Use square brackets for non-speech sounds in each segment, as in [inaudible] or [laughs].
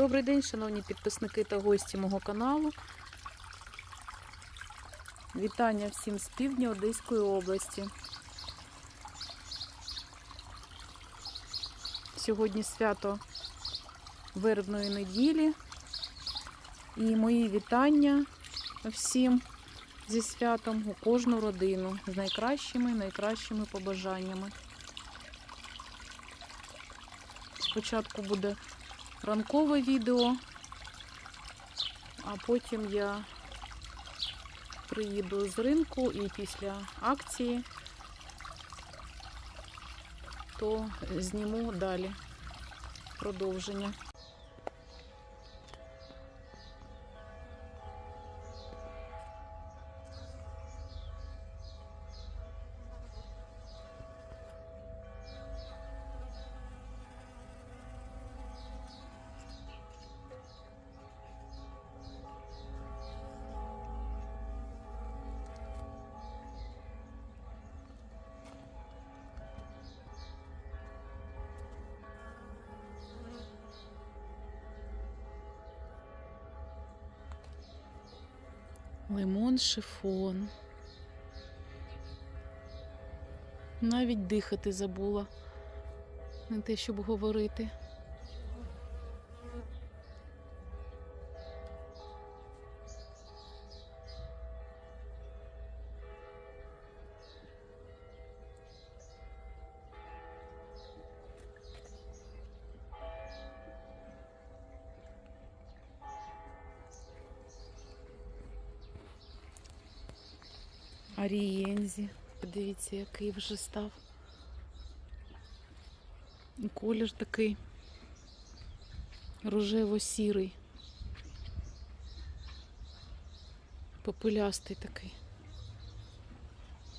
Добрий день, шановні підписники та гості мого каналу. Вітання всім з півдня Одеської області. Сьогодні свято вербної неділі. І мої вітання всім зі святом у кожну родину з найкращими, найкращими побажаннями. Спочатку буде ранкове відео, а потім я приїду з ринку і після акції, то зніму далі продовження. Шифон. Навіть дихати забула. Не те, щоб говорити. Арієнзі. Подивіться, який вже став. Колір такий рожево-сірий. Попелястий такий.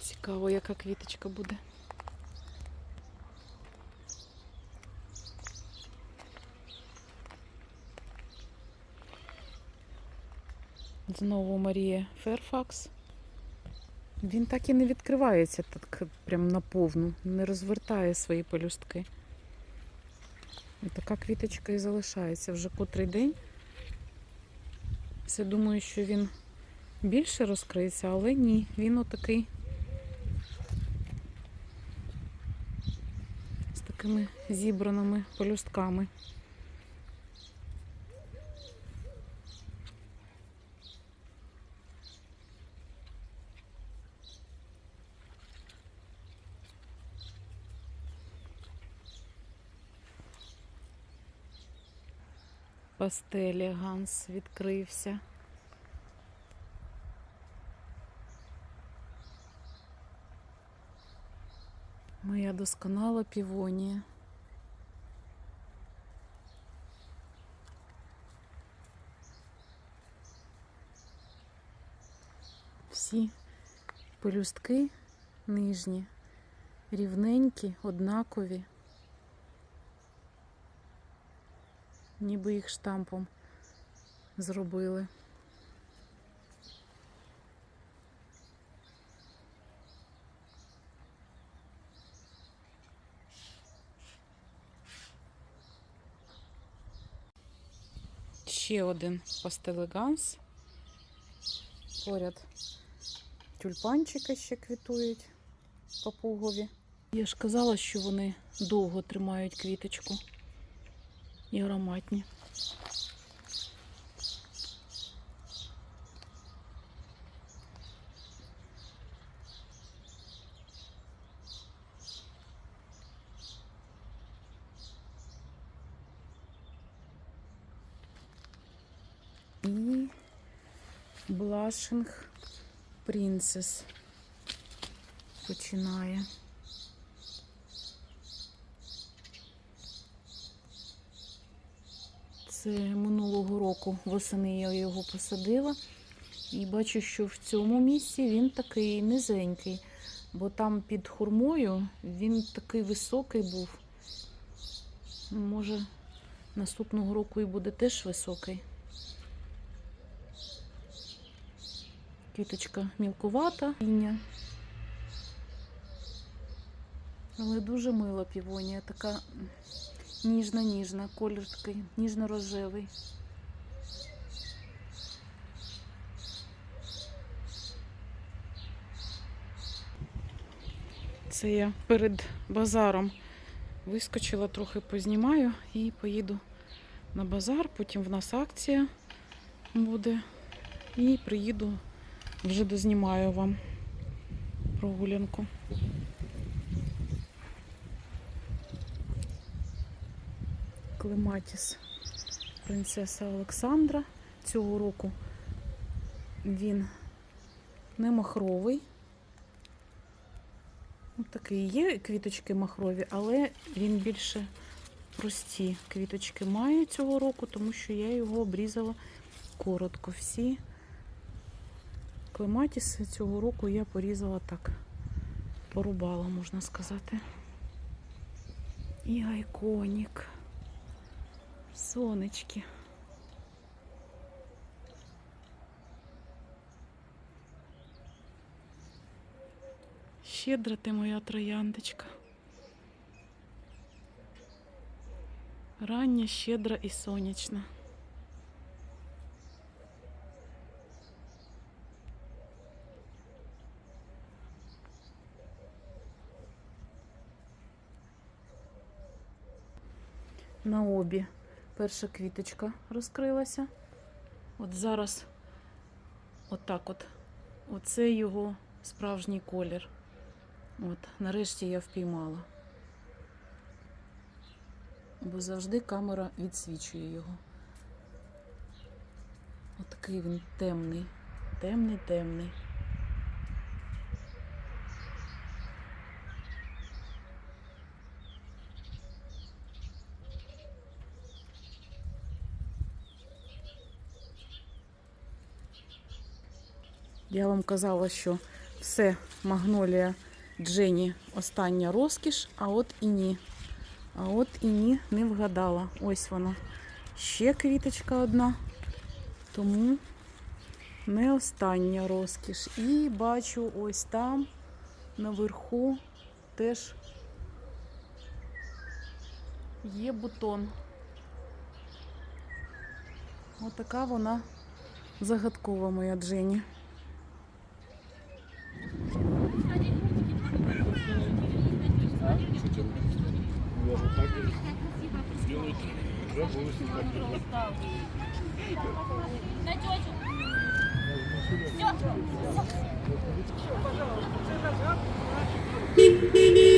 Цікаво, яка квіточка буде. Знову Марія Ферфакс. Він так і не відкривається так прям наповну, не розвертає свої пелюстки. І така квіточка і залишається вже котрий день. Все думаю, що він більше розкриється, але ні, він отакий з такими зібраними пелюстками. Пастелі Ганс відкрився. Моя досконала півонія. Всі пелюстки нижні, рівненькі, однакові. Ніби їх штампом зробили. Ще один пастелеганс. Поряд тюльпанчики ще квітують папугові. Я ж казала, що вони довго тримають квіточку і ароматні. І Blushing Princess починає. Минулого року восени я його посадила. І бачу, що в цьому місці він такий низенький, бо там під хурмою він такий високий був. Може, наступного року і буде теж високий. Квіточка мілкувата, але дуже мила півонія, така Ніжно-ніжно, колір такий, ніжно-рожевий. Це я перед базаром вискочила, трохи познімаю і поїду на базар. Потім в нас акція буде. І приїду, вже дознімаю вам прогулянку. Клематіс принцеса Олександра. Цього року він не махровий. Ось такий є квіточки махрові, але він більше прості квіточки має цього року, тому що я його обрізала коротко. Всі клематіси цього року я порізала так, порубала, можна сказати. І айконік. Сонечки. Щедра ти моя трояндочка. Рання, щедра і сонячна. На обі перша квіточка розкрилася. От зараз отак от. Оце його справжній колір. От, нарешті я впіймала. Бо завжди камера відсвічує його. Отакий він темний, темний, темний. Я казала, що все магнолія Джені остання розкіш, а от і ні. А от і ні, не вгадала. Ось вона. Ще квіточка одна. Тому не остання розкіш. І бачу ось там наверху теж є бутон. Отака вона загадкова моя Джені. На тетю. Вбиває!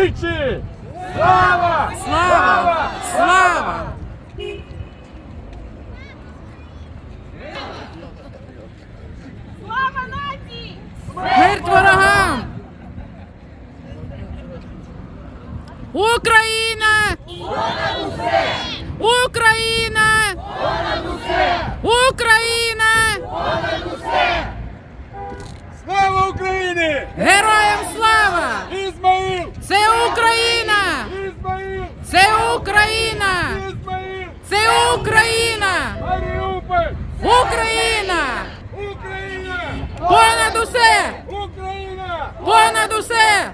Тричі! Слава! Слава! Слава! Слава нації! Смерть ворогам! Україна! Україна! Україна! Слава Україні! Героям слава! понад усе.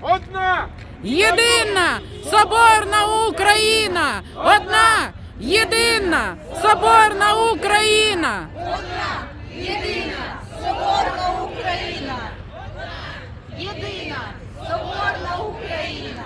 Одна. Єдина соборна Україна, одна. Єдина соборна Україна, одна. Єдина соборна Україна, одна. Єдина соборна Україна.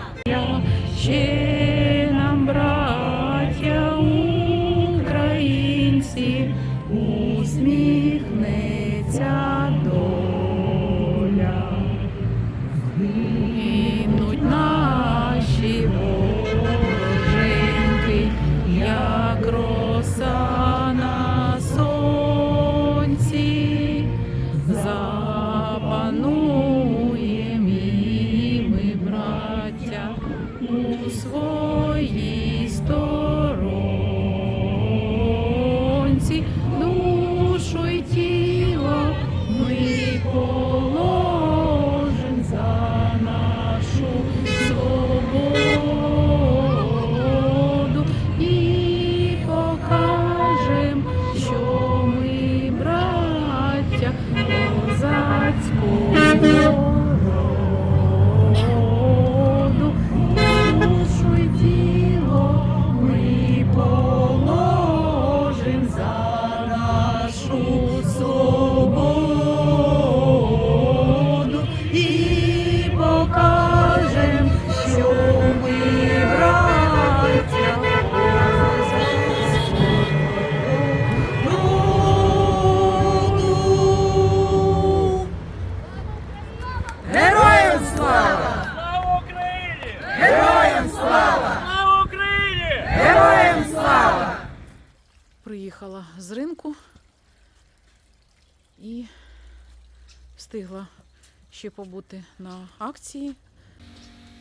Ще побути на акції.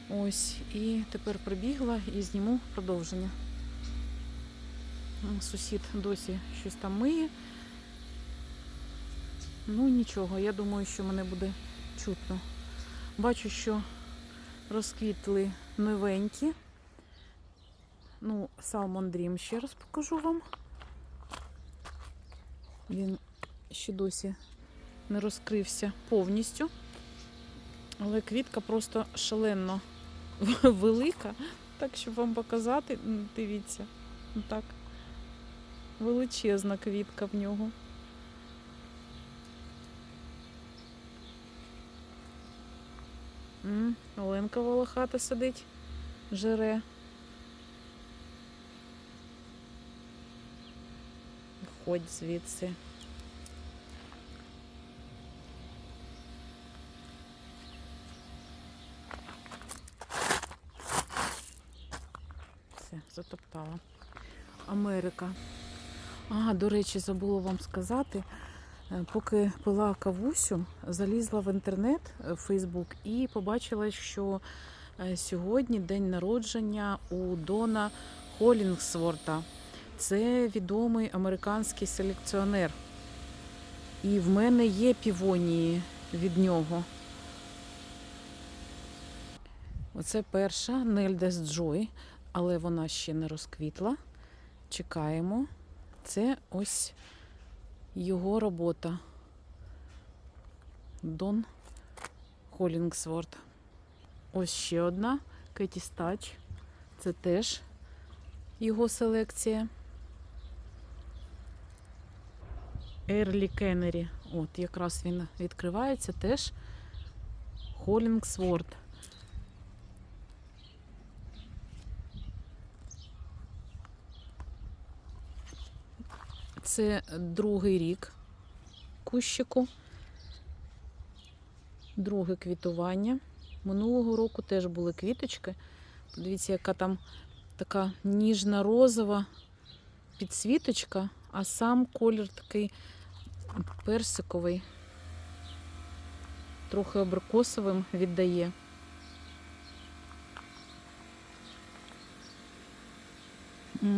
Ось, і тепер прибігла і зніму продовження. Сусід досі щось там миє. Ну нічого, я думаю, що мене буде чутно. Бачу, що розквітли новенькі. Ну, Salmon Dream ще раз покажу вам. Він ще досі не розкрився повністю. Але квітка просто шалено [laughs] велика. Так, щоб вам показати, дивіться, так. Величезна квітка в нього. М, Оленка волохата сидить, жере. Ходь звідси. Все, затоптала. Америка. А, до речі, забула вам сказати. Е, Поки пила кавусю, залізла в інтернет, е, в Фейсбук, і побачила, що е, сьогодні день народження у Дона Холінгсворта. Це відомий американський селекціонер. І в мене є півонії від нього. Оце перша Нельдес Джой, але вона ще не розквітла. Чекаємо. Це ось його робота. Дон Холінгсворт. Ось ще одна Кеті Стач. Це теж його селекція. Ерлі Кеннері. От, якраз він відкривається теж Холінгсворт. Це другий рік кущику. Друге квітування. Минулого року теж були квіточки. Подивіться, яка там така ніжна розова підсвіточка, а сам колір такий персиковий, трохи абрикосовим віддає.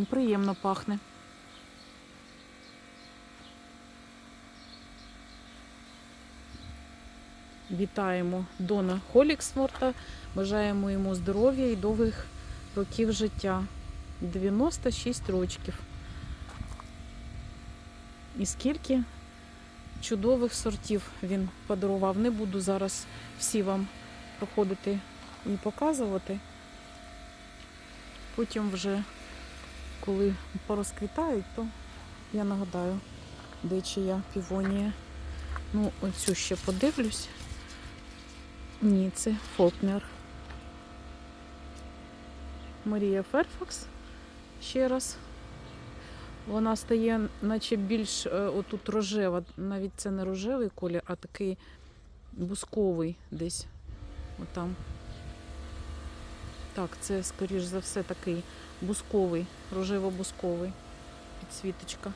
Приємно пахне. Вітаємо Дона Холіксворта, бажаємо йому здоров'я і довгих років життя. 96 рочків. І скільки чудових сортів він подарував. Не буду зараз всі вам проходити і показувати. Потім вже, коли порозквітають, то я нагадаю, де чия півонія. Ну, оцю ще подивлюсь. Ні, це Фолкнер. Марія Ферфакс. Ще раз. Вона стає, наче більш е, отут рожева. Навіть це не рожевий колір, а такий бусковий десь. Отам. Так, це, скоріш за все, такий бусковий, рожево-бусковий підсвіточка.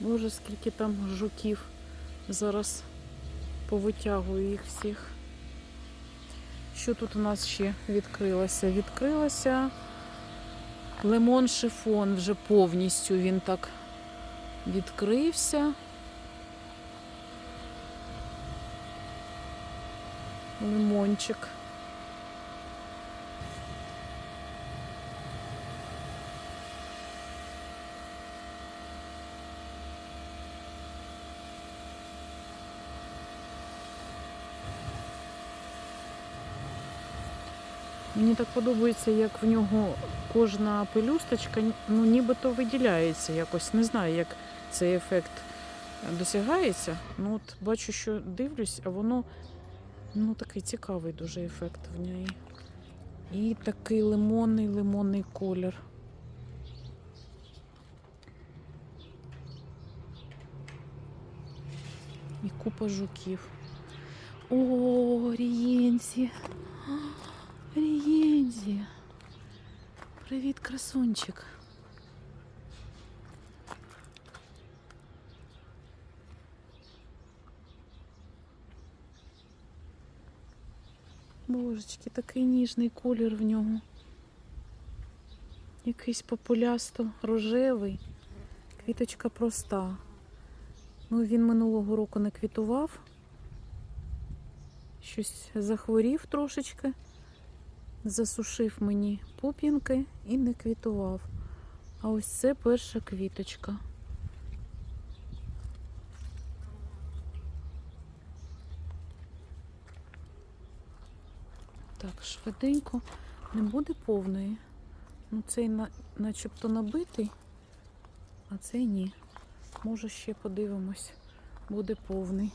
Боже, скільки там жуків. Зараз повитягую їх всіх. Що тут у нас ще відкрилося? Відкрилося лимон шифон вже повністю він так відкрився. Лимончик. Мені так подобається, як в нього кожна пелюсточка ну, нібито виділяється якось. Не знаю, як цей ефект досягається. Ну, от бачу, що дивлюсь, а воно ну, такий цікавий дуже ефект в неї. І такий лимонний лимонний колір. І купа жуків. О, рієнці. Рієнзі. Привіт, красунчик. Божечки, такий ніжний колір в нього. Якийсь популясто рожевий. Квіточка проста. Ну, він минулого року не квітував. Щось захворів трошечки засушив мені пуп'янки і не квітував. А ось це перша квіточка. Так, швиденько не буде повної. Ну, цей на, начебто набитий, а цей ні. Може ще подивимось, буде повний.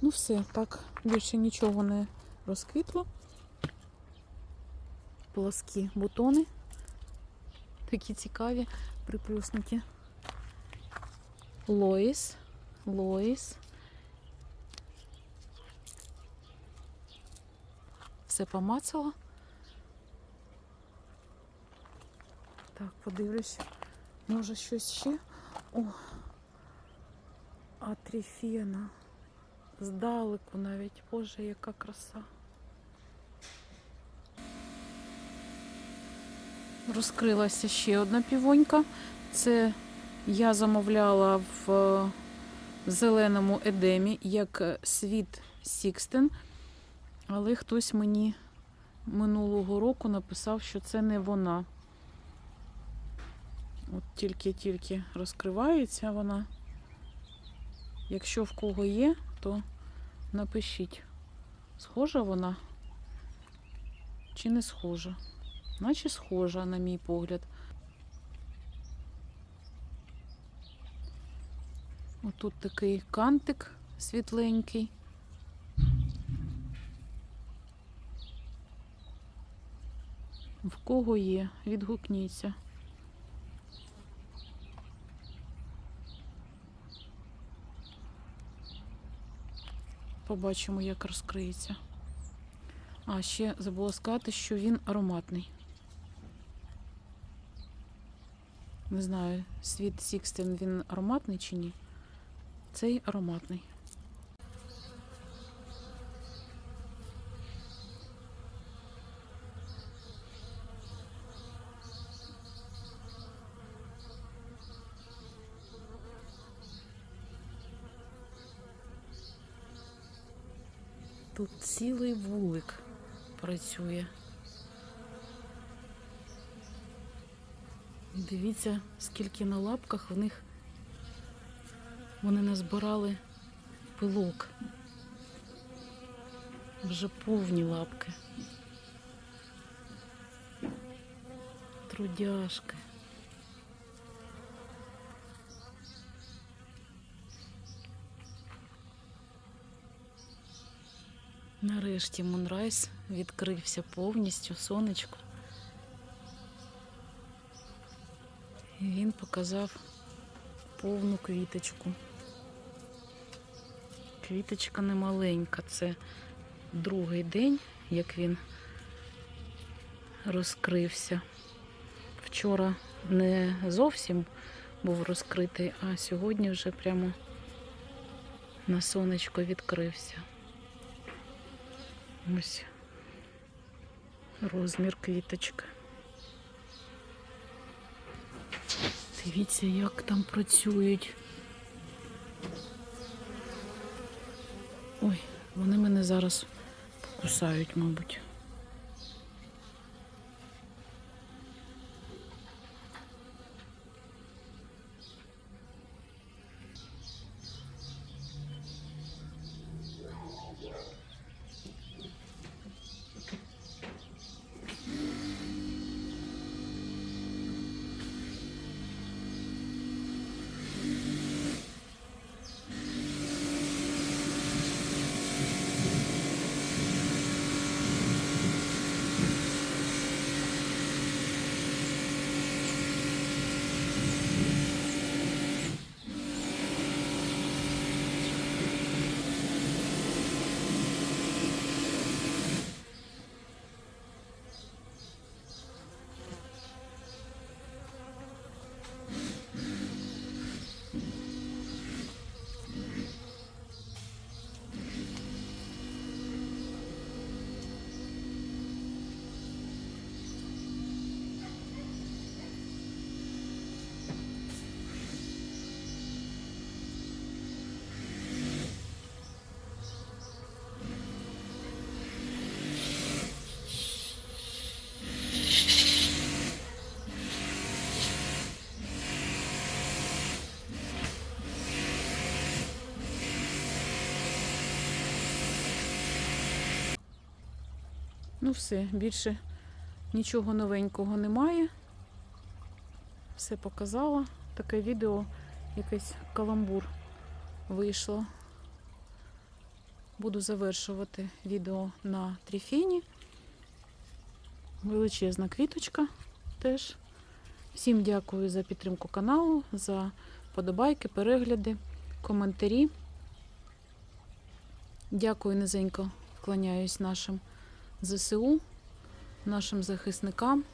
Ну все, так, більше нічого не розквітло плоскі бутони. Такі цікаві, приплюснуті. Лоїс. Лоїс. Все помацала. Так, подивлюсь. Може щось ще? О! Атріфіна. Здалеку навіть. Боже, яка краса. Розкрилася ще одна півонька. Це я замовляла в е, зеленому едемі як е, світ Сікстен, але хтось мені минулого року написав, що це не вона. От тільки-тільки розкривається вона. Якщо в кого є, то напишіть, схожа вона чи не схожа. Наче схожа, на мій погляд. Отут такий кантик світленький. В кого є, відгукніться. Побачимо, як розкриється. А, ще забула сказати, що він ароматний. Не знаю, світ Сікстен він ароматний чи ні. Цей ароматний. Тут цілий вулик працює. Дивіться, скільки на лапках в них вони назбирали пилок. Вже повні лапки. Трудяшки. Нарешті Мунрайс відкрився повністю сонечко. І він показав повну квіточку. Квіточка не маленька, це другий день, як він розкрився. Вчора не зовсім був розкритий, а сьогодні вже прямо на сонечко відкрився. Ось розмір квіточки. Дивіться, як там працюють. Ой, вони мене зараз покусають, мабуть. Ну все, більше нічого новенького немає. Все показала. Таке відео, якийсь каламбур вийшло. Буду завершувати відео на тріфіні. Величезна квіточка теж. Всім дякую за підтримку каналу, за подобайки, перегляди, коментарі. Дякую низенько вклоняюсь нашим ЗСУ, нашим захисникам.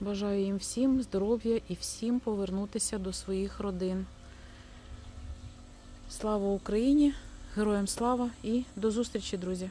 Бажаю їм всім здоров'я і всім повернутися до своїх родин. Слава Україні! Героям слава і до зустрічі, друзі!